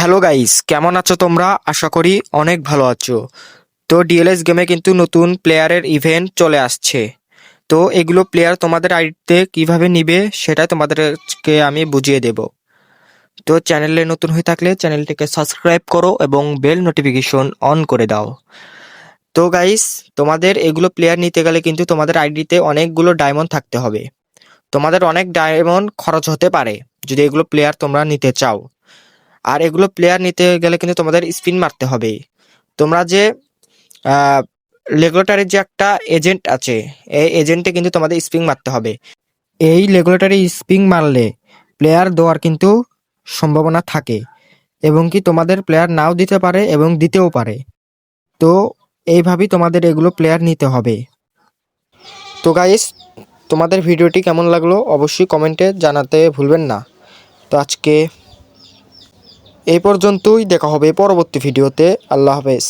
Hello guys, কেমন আছো তোমরা? আশা করি অনেক ভালো আছো। তো ডিএলএস গেমে কিন্তু নতুন প্লেয়ারের ইভেন্ট চলে আসছে। তো এগুলো প্লেয়ার তোমাদের আইডিতে কীভাবে নিবে সেটা তোমাদেরকে আমি বুঝিয়ে দেব। তো চ্যানেলে নতুন হয়ে থাকলে চ্যানেলটিকে সাবস্ক্রাইব করো এবং বেল নোটিফিকেশন অন করে দাও। তো গাইস, তোমাদের এগুলো প্লেয়ার নিতে গেলে কিন্তু তোমাদের আইডিতে অনেকগুলো ডায়মন্ড থাকতে হবে। তোমাদের অনেক ডায়মন্ড খরচ হতে পারে, যদি এগুলো প্লেয়ার তোমরা নিতে চাও। আর এগুলো প্লেয়ার নিতে গেলে কিন্তু তোমাদের স্পিন মারতে হবে। তোমরা যে রেগুলেটারের যে একটা এজেন্ট আছে, এই এজেন্টে কিন্তু তোমাদের স্পিন মারতে হবে। এই রেগুলেটারি স্পিন মারলে প্লেয়ার দেওয়ার কিন্তু সম্ভাবনা থাকে এবং কি তোমাদের প্লেয়ার নাও দিতে পারে এবং দিতেও পারে। তো এইভাবেই তোমাদের এগুলো প্লেয়ার নিতে হবে। তো গাইস তোমাদের ভিডিওটি কেমন লাগল অবশ্যই কমেন্টে জানাতে ভুলবেন না। তো আজকে এই পর্যন্তই দেখা হবে পরবর্তী ভিডিওতে। আল্লাহ হাফেজ।